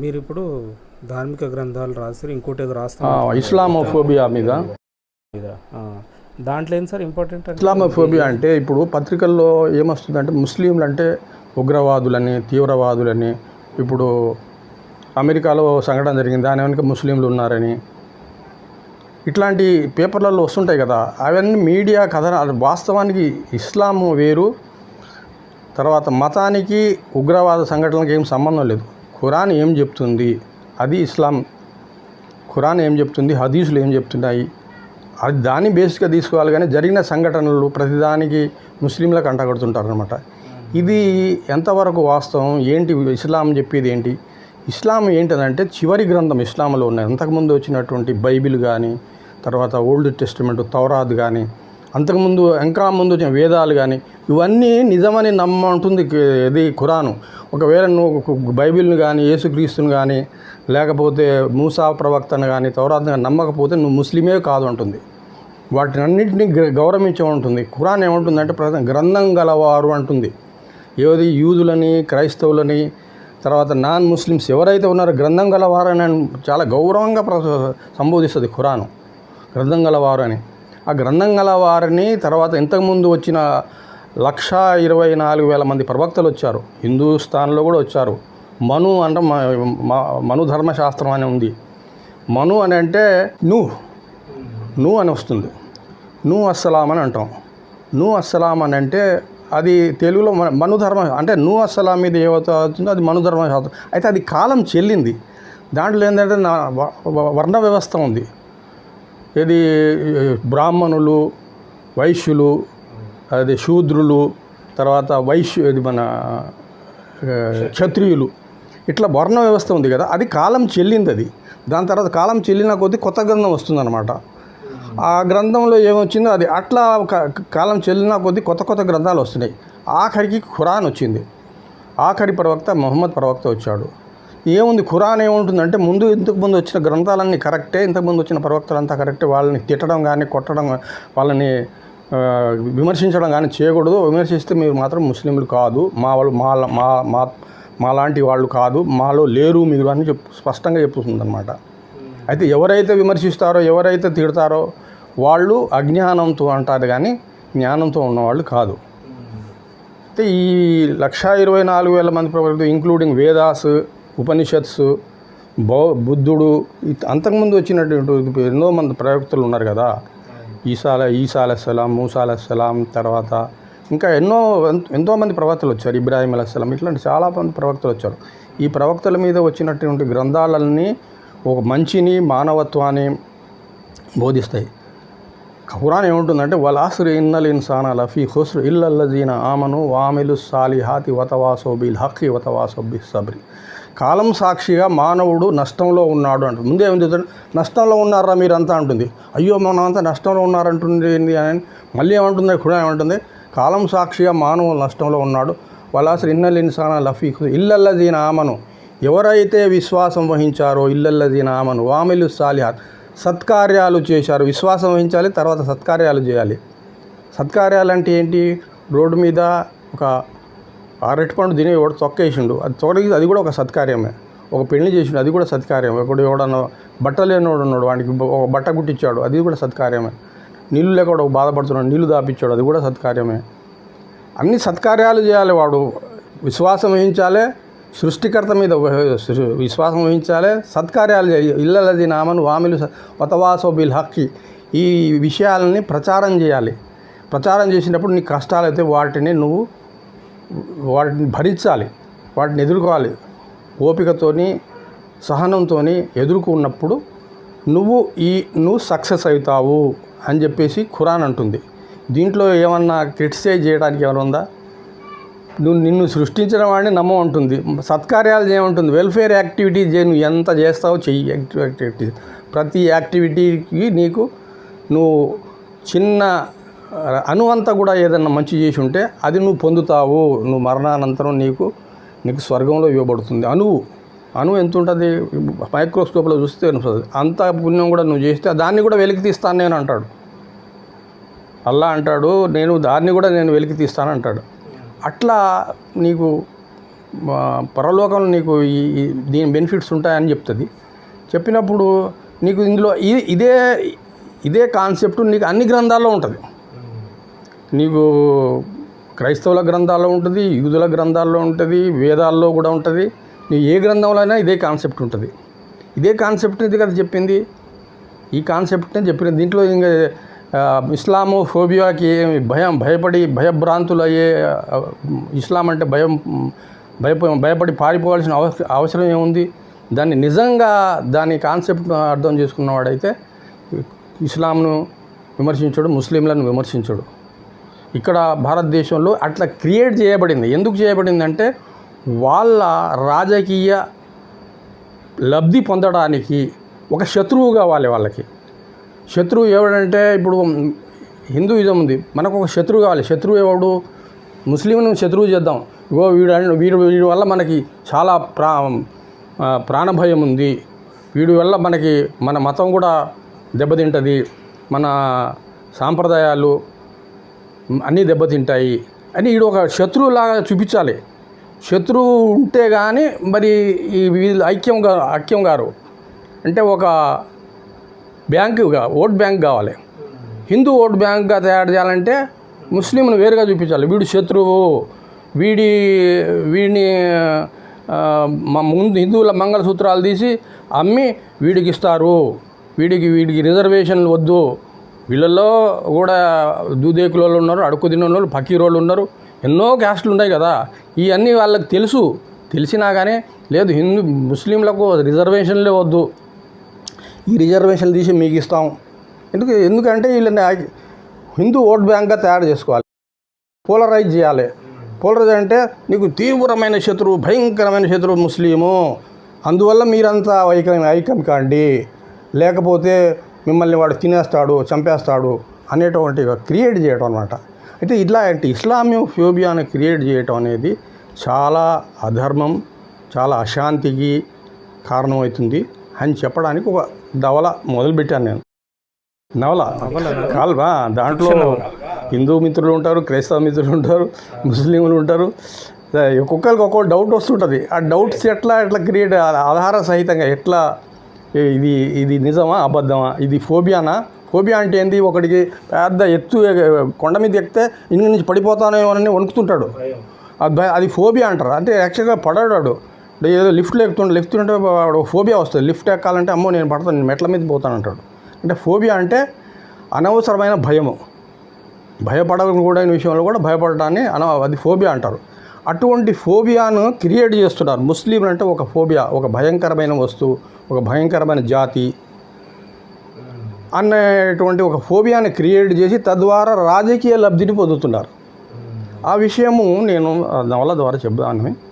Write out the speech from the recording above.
మీరు ఇప్పుడు ధార్మిక గ్రంథాలు రాస్తారు ఇంకోటి ఏదో రాస్తారు ఇస్లామోఫోబియా మీద. దాంట్లో ఏం సార్ ఇంపార్టెంట్ ఇస్లామోఫోబియా అంటే ఇప్పుడు పత్రికల్లో ఏమొస్తుందంటే ముస్లింలు అంటే ఉగ్రవాదులని తీవ్రవాదులని ఇప్పుడు అమెరికాలో సంఘటన జరిగింది దాని వెనుక ముస్లింలు ఉన్నారని. ఇట్లాంటి పేపర్లలో వస్తుంటాయి కదా అవన్నీ మీడియా కథ వాస్తవానికి ఇస్లాం వేరు తర్వాత మతానికి ఉగ్రవాద సంఘటనలకు ఏం సంబంధం లేదు. ఖురాన్ ఏం చెప్తుంది? అది ఇస్లాం. ఖురాన్ ఏం చెప్తుంది? హదీసులు ఏం చెప్తున్నాయి? అది దాన్ని బేస్గా తీసుకోవాలి కానీ జరిగిన సంఘటనలు ప్రతిదానికి ముస్లింలకు అంటగడుతుంటారు అనమాట ఇది ఎంతవరకు వాస్తవం? ఏంటి ఇస్లాం చెప్పేది ఏంటి? ఇస్లాం ఏంటంటే చివరి గ్రంథం ఇస్లాంలో ఉన్నాయి అంతకుముందు వచ్చినటువంటి బైబిల్ కానీ తర్వాత ఓల్డ్ టెస్టిమెంట్ తౌరాద్ కానీ అంతకుముందు ఇంకా ముందు వచ్చిన వేదాలు కానీ ఇవన్నీ నిజమని నమ్మంటుంది ఇది ఖురాను. ఒకవేళ నువ్వు బైబిల్ని కానీ యేసుక్రీస్తుని కానీ లేకపోతే మూసా ప్రవక్తను కానీ తౌరాత్ని కానీ నమ్మకపోతే నువ్వు ముస్లిమే కాదు అంటుంది. వాటిని అన్నింటినీ గ- గౌరవించే ఉంటుంది. ఖురాన్ ఏమంటుందంటే ప్రధాన గ్రంథం గలవారు అంటుంది. ఏది యూదులని క్రైస్తవులని తర్వాత నాన్ ముస్లిమ్స్ ఎవరైతే ఉన్నారో గ్రంథం గలవారని చాలా గౌరవంగా ప్ర- సంబోధిస్తుంది ఖురాను. గ్రంథం గలవారు అని. ఆ గ్రంథం గల వారిని తర్వాత ఇంతకుముందు వచ్చిన లక్ష ఇరవై నాలుగు వేల మంది ప్రవక్తలు వచ్చారు. హిందూస్థాన్లో కూడా వచ్చారు. మను అంటే మను ధర్మశాస్త్రం అని ఉంది. మను అని అంటే నువ్వు నువ్వు అని వస్తుంది. నువ్వు అస్సలాం అని అంటాం. నువ్వు అస్సలాం అని అంటే అది తెలుగులో మనుధర్మ అంటే నువ్వు అస్సలాం మీద ఏవైతే అది మనుధర్మ శాస్త్రం అయితే అది కాలం చెల్లింది. దాంట్లో ఏంటంటే నా వ- వర్ణ వ్యవస్థ ఉంది. ఇది బ్రాహ్మణులు వైశ్యులు అది శూద్రులు తర్వాత వైశ్యు ఇది మన క్షత్రియులు. ఇట్లా వర్ణ వ్యవస్థ ఉంది కదా అది కాలం చెల్లింది అది. దాని తర్వాత కాలం చెల్లిన కొద్దీ కొత్త గ్రంథం వస్తుందన్నమాట. ఆ గ్రంథంలో ఏమొచ్చిందో అది అట్లా కాలం చెల్లిన కొద్దీ కొత్త కొత్త గ్రంథాలు వస్తున్నాయి. ఆఖరికి ఖురాన్ వచ్చింది. ఆఖరి ప్రవక్త మొహమ్మద్ ప్రవక్త వచ్చాడు. ఏముంది? ఖురాన్ ఏముంటుందంటే ముందు ఇంతకు ముందు వచ్చిన గ్రంథాలన్నీ కరెక్టే ఇంతకుముందు వచ్చిన ప్రవక్తలంతా కరెక్టే. వాళ్ళని తిట్టడం కానీ కొట్టడం వాళ్ళని విమర్శించడం కానీ చేయకూడదు. విమర్శిస్తే మీరు మాత్రం ముస్లింలు కాదు. మా వాళ్ళు మా మా మా మాలాంటి వాళ్ళు కాదు. మాలో లేరు మీరు అని చెప్పు స్పష్టంగా చెప్తుంది అనమాట అయితే ఎవరైతే విమర్శిస్తారో ఎవరైతే తిడతారో వాళ్ళు అజ్ఞానంతో అంటారు కానీ జ్ఞానంతో ఉన్నవాళ్ళు కాదు. అయితే ఈ లక్షా ఇరవై నాలుగు వేల మంది ప్రవక్తలు ఇంక్లూడింగ్ వేదాస్ ఉపనిషత్స్ బౌ బుద్ధుడు అంతకుముందు వచ్చినటువంటి ఎన్నో మంది ప్రవక్తలు ఉన్నారు కదా. ఈసాల ఈసా అలస్సలాం మూసా అలస్సలాం తర్వాత ఇంకా ఎన్నో ఎన్- ఎంతోమంది ప్రవక్తలు వచ్చారు. ఇబ్రాహిం అలస్సలాం ఇట్లాంటి చాలా మంది ప్రవక్తలు వచ్చారు. ఈ ప్రవక్తల మీద వచ్చినటువంటి గ్రంథాలన్నీ ఒక మంచిని మానవత్వాన్ని బోధిస్తాయి. ఖురాన్ ఏముంటుందంటే వలాసురి ఇన్నల్ ఇన్సాన్ లఫీ హుస్రు ఇల్లల్లజీన ఆమను వామిలు సాలిహాతి వతవాసో బిల్ హక్కి వతవాసో బి సబ్రి కాలం సాక్షిగా మానవుడు నష్టంలో ఉన్నాడు అంటుంది ముందే ఏం చెప్తాడు? నష్టంలో ఉన్నారా మీరంతా? అంటుంది. అయ్యో మనమంతా నష్టంలో ఉన్నారంటుంది అని మళ్ళీ ఏమంటుంది? ఖురాన్ ఏమంటుంది? కాలం సాక్షిగా మానవుడు నష్టంలో ఉన్నాడు. వలాసురి ఇన్నల్ ఇన్సాన్ లఫీ ఇల్లల్లజీన ఆమను. ఎవరైతే విశ్వాసం వహించారో ఇల్లల్లజీన ఆమను వామిలు సాలిహాత్ సత్కార్యాలు చేశారు. విశ్వాసం వహించాలి తర్వాత సత్కార్యాలు చేయాలి. సత్కార్యాలు అంటే ఏంటి? రోడ్డు మీద ఒక అరటి పండు తిని ఒకటి తొక్కేసిండు అది తొడగి అది కూడా ఒక సత్కార్యమే. ఒక పెళ్ళి చేసిండు అది కూడా సత్కార్యం ఒకడు ఎవడన్నా బట్ట లేనివాడు ఉన్నాడు వాడికి ఒక బట్ట గుట్టించాడు అది కూడా సత్కార్యమే. నీళ్ళు లేక ఒక బాధపడుతున్నాడు నీళ్ళు దాపించాడు అది కూడా సత్కార్యమే. అన్ని సత్కార్యాలు చేయాలి వాడు. విశ్వాసం వహించాలి సృష్టికర్త మీద విశ్వాసం వహించాలి. సత్కార్యాలు ఇల్లలది నామను వామిలు స- వతవాసో బిల్ హక్కి. ఈ విషయాలని ప్రచారం చేయాలి. ప్రచారం చేసినప్పుడు నీ కష్టాలైతే వాటిని నువ్వు వాటిని భరించాలి. వాటిని ఎదుర్కోవాలి. ఓపికతోని సహనంతోని ఎదుర్కొన్నప్పుడు నువ్వు ఈ నువ్వు సక్సెస్ అవుతావు అని చెప్పేసి ఖురాన్ అంటుంది. దీంట్లో ఏమన్నా క్రిటిసైజ్ చేయడానికి ఏమైనా ఉందా? నువ్వు నిన్ను సృష్టించిన వాడిని నమ్మమంటుంది సత్కార్యాలు చేయమంటుంది వెల్ఫేర్ యాక్టివిటీస్ చేయి నువ్వు ఎంత చేస్తావో చెయ్యి యాక్టివ్ యాక్టివిటీస్ ప్రతి యాక్టివిటీకి నీకు నువ్వు చిన్న అనువంతా కూడా ఏదన్నా మంచి చేసి ఉంటే అది నువ్వు పొందుతావు. నువ్వు మరణానంతరం నీకు నీకు స్వర్గంలో ఇవ్వబడుతుంది. అణువు అణువు ఎంత ఉంటుంది? మైక్రోస్కోప్లో చూస్తే అంత పుణ్యం కూడా నువ్వు చేస్తే దాన్ని కూడా వెలికి తీస్తాను నేను అంటాడు. అల్లా అంటాడు నేను దాన్ని కూడా నేను వెలికి తీస్తాను అంటాడు. అట్లా నీకు పరలోకంలో నీకు ఈ దీని బెనిఫిట్స్ ఉంటాయని చెప్తుంది. చెప్పినప్పుడు నీకు ఇందులో ఇదే ఇదే కాన్సెప్ట్ నీకు అన్ని గ్రంథాల్లో ఉంటుంది. నీకు క్రైస్తవుల గ్రంథాల్లో ఉంటుంది యూదుల గ్రంథాల్లో ఉంటుంది వేదాల్లో కూడా ఉంటుంది. నీ ఏ గ్రంథంలో అయినా ఇదే కాన్సెప్ట్ ఉంటుంది. ఇదే కాన్సెప్ట్ ఇది కదా చెప్పింది? ఈ కాన్సెప్ట్నే చెప్పిన దీంట్లో ఇంకా ఇస్లాము ఫోబియాకి భయం భయపడి భయభ్రాంతులు అయ్యే ఇస్లాం అంటే భయం భయప భయపడి పారిపోవాల్సిన అవసరం ఏముంది? దాన్ని నిజంగా దాని కాన్సెప్ట్ అర్థం చేసుకున్నవాడైతే ఇస్లాంను విమర్శించడు ముస్లింలను విమర్శించడు. ఇక్కడ భారతదేశంలో అట్లా క్రియేట్ చేయబడింది. ఎందుకు చేయబడిందంటే వాళ్ళ రాజకీయ లబ్ధి పొందడానికి ఒక శత్రువుగా కావాలి వాళ్ళకి. శత్రువు ఎవడంటే ఇప్పుడు హిందూయిజం ఉంది. మనకు ఒక శత్రువు కావాలి. శత్రువు ఎవడు? ముస్లింను శత్రువు చేద్దాం. ఇగో వీడు వీడు వీడి వల్ల మనకి చాలా ప్రా ప్రాణభయం ఉంది. వీడి వల్ల మనకి మన మతం కూడా దెబ్బతింటుంది. మన సాంప్రదాయాలు అన్నీ దెబ్బతింటాయి. అని వీడు ఒక శత్రువులాగా చూపించాలి. శత్రువు ఉంటే కానీ మరి ఈ వీళ్ళు ఐక్యంగా ఐక్యం గారు. అంటే ఒక బ్యాంకు ఓట్ బ్యాంక్ కావాలి. హిందూ ఓట్ బ్యాంక్గా తయారు చేయాలంటే ముస్లింను వేరుగా చూపించాలి. వీడు శత్రువు వీడి వీడిని ముందు హిందువుల మంగళసూత్రాలు తీసి అమ్మి వీడికి ఇస్తారు. వీడికి వీడికి రిజర్వేషన్లు వద్దు. వీళ్ళల్లో కూడా దూదేకులలో ఉన్నారు అడుకు తిన్న పకీరోళ్ళు ఉన్నారు. ఎన్నో క్యాస్ట్లు ఉన్నాయి కదా. ఇవన్నీ వాళ్ళకి తెలుసు. తెలిసినా కానీ లేదు హిందూ ముస్లింలకు రిజర్వేషన్లే వద్దు. ఈ రిజర్వేషన్ తీసి మీకు ఇస్తాం. ఎందుకు ఎందుకంటే వీళ్ళని హిందూ ఓట్ బ్యాంక్గా తయారు చేసుకోవాలి. పోలరైజ్ చేయాలి. పోలరైజ్ అంటే నీకు తీవ్రమైన శత్రువు భయంకరమైన శత్రువు ముస్లిము. అందువల్ల మీరంతా ఐక్యం ఐక్యం కాండి. లేకపోతే మిమ్మల్ని వాడు తినేస్తాడు చంపేస్తాడు అనేటువంటి క్రియేట్ చేయడం అనమాట అయితే ఇట్లాంటి ఇస్లామిక్ ఫ్యూబియాను క్రియేట్ చేయటం అనేది చాలా అధర్మం చాలా అశాంతికి కారణమవుతుంది అని చెప్పడానికి ఒక నవల మొదలుపెట్టాను నేను. నవల. కాల్వా? దాంట్లో హిందూ మిత్రులు ఉంటారు క్రైస్తవ మిత్రులు ఉంటారు ముస్లింలు ఉంటారు. ఒక్కొక్కరికి ఒక్కొక్క డౌట్ వస్తుంటుంది. ఆ డౌట్స్ ఎట్లా ఎట్లా క్రియేట్ ఆధార సహితంగా ఎట్లా ఇది ఇది నిజమా అబద్ధమా? ఇది ఫోబియానా? ఫోబియా అంటే ఏంది? ఒకడికి పెద్ద ఎత్తు కొండ మీద ఎక్కితే ఇంటి నుంచి పడిపోతానేమో అని వణుకుతుంటాడు. అది ఫోబియా అంటారు? అంటే యాక్చువల్గా పడాడు అంటే ఏదో లిఫ్ట్లో ఎక్కుతుంటే లిఫ్ట్ ఉంటే వాడు ఫోబియా వస్తుంది. లిఫ్ట్ ఎక్కాలంటే అమ్మో నేను పడతాను నేను మెట్ల మీద పోతాను అంటాడు. అంటే ఫోబియా అంటే అనవసరమైన భయము. భయపడకూడని విషయంలో కూడా భయపడటాన్ని అన అది ఫోబియా అంటారు. అటువంటి ఫోబియాను క్రియేట్ చేస్తున్నారు. ముస్లింలు అంటే ఒక ఫోబియా ఒక భయంకరమైన వస్తువు ఒక భయంకరమైన జాతి అనేటువంటి ఒక ఫోబియాని క్రియేట్ చేసి తద్వారా రాజకీయ లబ్ధిని పొందుతున్నారు. ఆ విషయము నేను నవల ద్వారా చెబుదాను